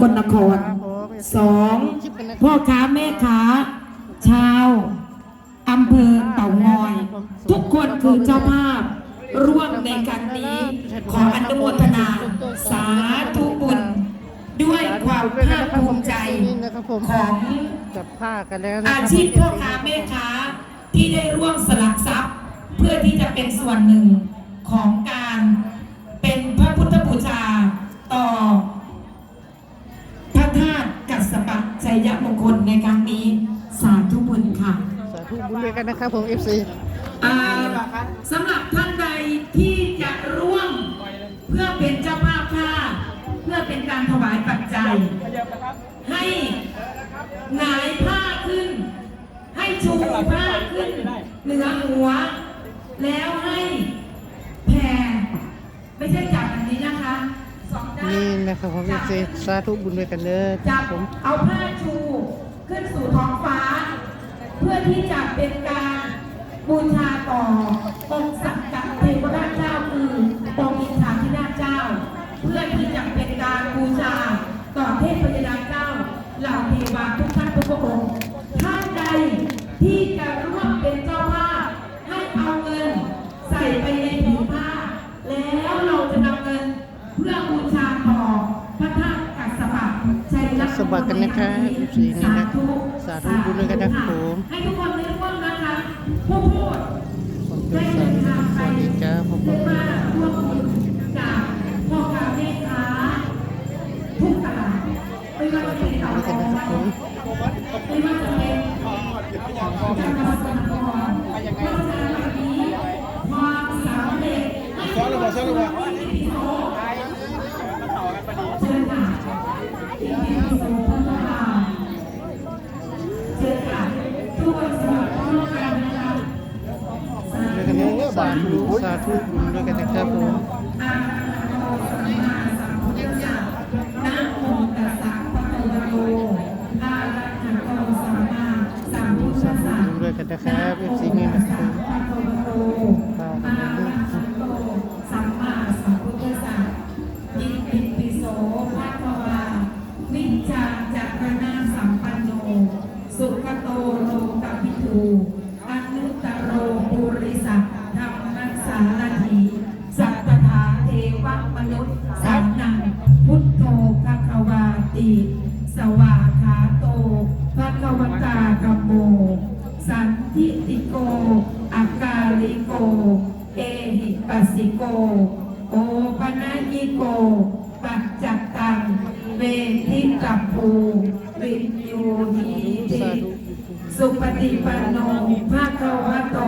กลนครสองพ่อค้าแม่ค้า ชาวอำเภอเต่างอย ทุกคนคือเจ้าภาพ ร่วมในการนี้ขออนุโมทนา สาธุบุญ ด้วยความภาคภูมิใจของจับผ้ากันแล้วอาชีพพ่อค้าแม่ค้าที่ได้ร่วมสลักทรัพย์ เพื่อที่จะเป็นส่วนหนึ่งของการเป็นพระพุทธบูชาต่อ ชัยมงคลในครั้งนี้ สาธุบุญค่ะ สาธุบุญด้วยกันนะครับผม FC อ่าสำหรับท่านใดที่จะร่วมเพื่อเป็นเจ้าภาพผ้าเพื่อเป็นการถวายปัจจัย ให้หงายผ้าขึ้น ให้ชูผ้าขึ้น เหนือหัว แล้วให้แผ่ไม่ใช่จับ นี่นะครับผม FC สาธุบุญด้วยกันเด้อจับผมเอาผ้าชูขึ้นสู่ท้องฟ้า เพื่อที่จะเป็นการบูชาต่อองค์สักกะเทวราชเจ้าคือองค์อินทราธิราชเจ้า เพื่อที่จะเป็นการบูชาต่อเทพยดาเจ้าเหล่าเทวาทุกท่านทุกพระองค์ท่านใดที่ กษณ์สบักกันนะคะ14นี่นะสาธุบุญด้วยกันนะครับผมให้ทุกคนได้ร่วมนะคะผู้พูดผมเป็นสาธุสวัสดีจ้าผมได้มาร่วมบุญจากพ่อค้าแม่ค้าทุกตลาดไม่ว่าจะเป็นเต่าด้วยทกันอง ธุสาธุบุญด้วยกันนะครับผม โก โอปนัญิโก ปัจจัตตัง เวทิกัปภูวิญยูหิติ สุปฏิปันโนภาควะโต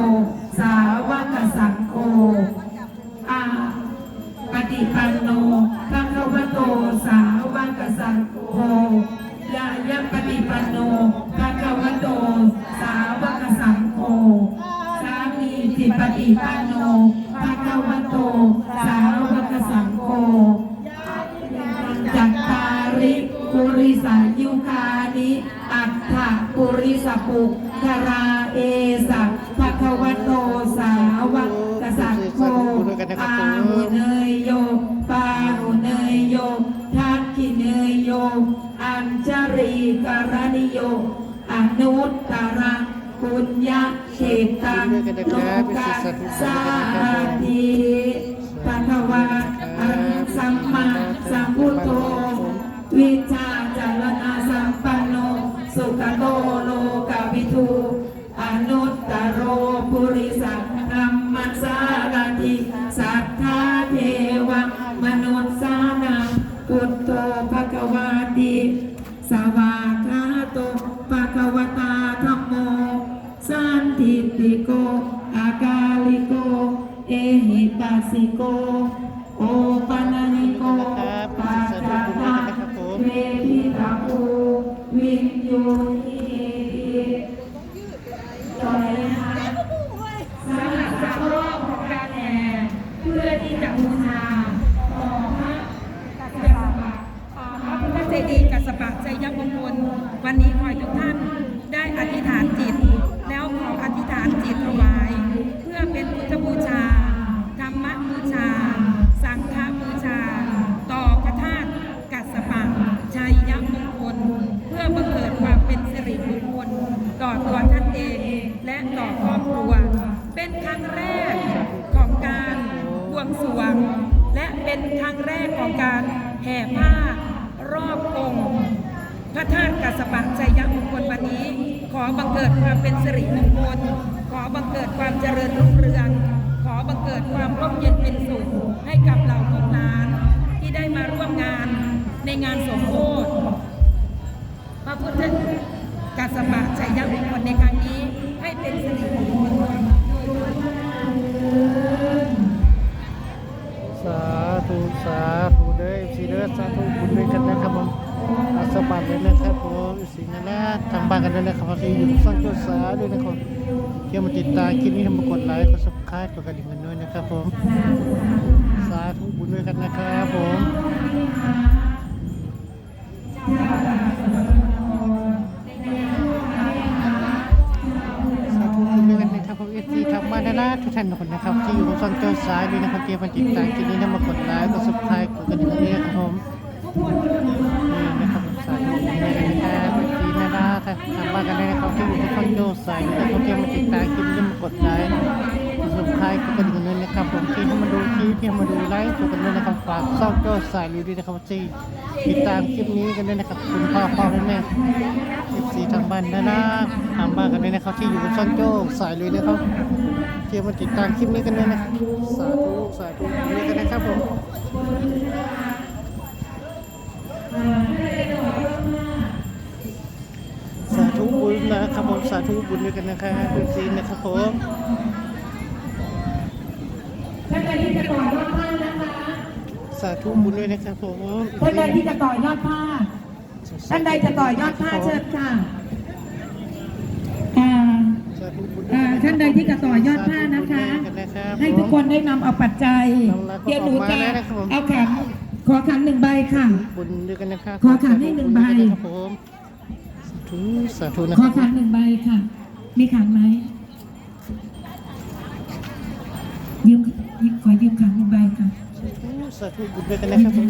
ปุริสปุคาราเอสะภะคะวะโตสาวกสังโฆปาหุเนยโยปาหุเนยโยทักขิเนยโย อัญชรีกรณิโย อนุตตรังปุญญาเขตังโลกัสสาธิปะคะวะอังสัมมาสัมพุทโธ นทิติโต่อครอบครัว เป็นครั้งแรกของการบวงสรวง และเป็นครั้งแรกของการแห่ผ้ารอบองค์พระธาตุกัสปะชัยมงคลวันนี้ ขอบังเกิดความเป็นสิริมงคล ขอบังเกิดความเจริญรุ่งเรือง ขอบังเกิดความร่มเย็นเป็นสุขให้กับเหล่าลูกหลานที่ได้มาร่วมงานในงานสมโภชพระพุทธกัสปะชัยมงคลในครั้งนี้ ตัวสาด้วยนะครับเที่ยวมาติดตามคลิปนี้ทำมากดไลค์กดซับสไครต์กดกระดิ่งกันด้วยนะครับผม สาธุบุญด้วยกันนะครับผมสาธุบุญด้วยกันนะครับผมเอฟซีทางบ้านนะทุกท่านทุกคนนะครับที่อยู่บช่องตัวสายด้วยนะครับเที่มาติดตามคลิปนี้ทำมากดไลค์กดซับสไครต์กดกระดิ่งกันด้วยนะครับผม นาดาทางบ้านกันเลยนะครับที่อยู่ที่คอนโดสายนะครับที่มาติดตามคลิปนี้มากดไลค์กดซับสไครต์กดกระดิ่งกันด้วยนะครับผมที่เข้ามาดูคลิปที่มาดูไลฟ์กดกันด้วยนะครับฝากช่องโจ้สายอยู่ด้วยนะครับที่ติดตามคลิปนี้กันด้วยนะครับคุณพ่อพ่อแม่แม่เอฟซีทางบ้านนะนะทางบ้านกันเลยนะครับที่อยู่กับช่องโจ้สายเลยนะครับที่มาติดตามคลิปนี้กันด้วยนะครับสาธุสาธุนี่กันนะครับผมสาธุ บุญนะครับผมสาธุบุญด้วยกันนะครับคุณซีนนะครับผมท่านใดที่จะต่อยอดผ้านะคะสาธุบุญด้วยนะครับผมท่านใดที่จะต่อยอดผ้าท่านใดจะต่อยอดผ้าเชิญค่ะอ่าสาธุบุญอ่าท่านใดที่จะต่อยอดผ้านะคะ ให้ทุกคนได้นำเอาปัจจัยเดี๋ยวหนูจะเอาขันขอขันหนึ่งใบค่ะบุญด้วยกันนะครับขอขันให้หนึ่งใบครับผมสา ธุสาธุนะขคอรับขันหนึ่งใบค่ะ มีขันไหมยืมขอยืมขันหนึ่งใบค่ะสาธุบุญด้วยกันนะครับผม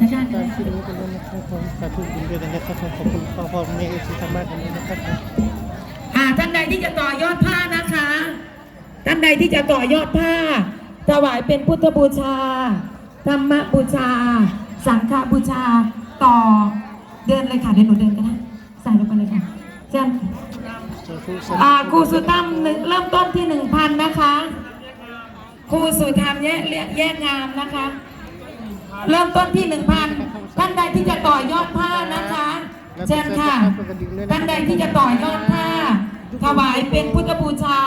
อาจารย์ตามคลิปนี้กันด้วยนะครับผมสาธุบุญด้วยกันนะครับผมขอบคุณพ่อพ่อแม่เอฟซีทางบ้านกันด้วยนะครับผม อ่าท่านใดที่จะต่อยอดผ้านะคะ ท่านใดที่จะต่อยอดผ้า ถวายเป็นพุทธบูชา ธรรมบูชา สังฆบูชา ต่อ เดินเลยค่ะเดี๋ยวหนูเดินกันนะใส่ลงไปเลยค่ะเชิญอ่าครูสุตั้มหนึ่งเริ่มต้นที่หนึ่งพันนะคะครูสุธรรมแยกแยกงามนะคะ เริ่มต้นที่หนึ่งพันท่านใดที่จะต่อยอดผ้านะคะเชิญค่ะท่านใดที่จะต่อยอดผ้าถวายเป็นพุทธบูชา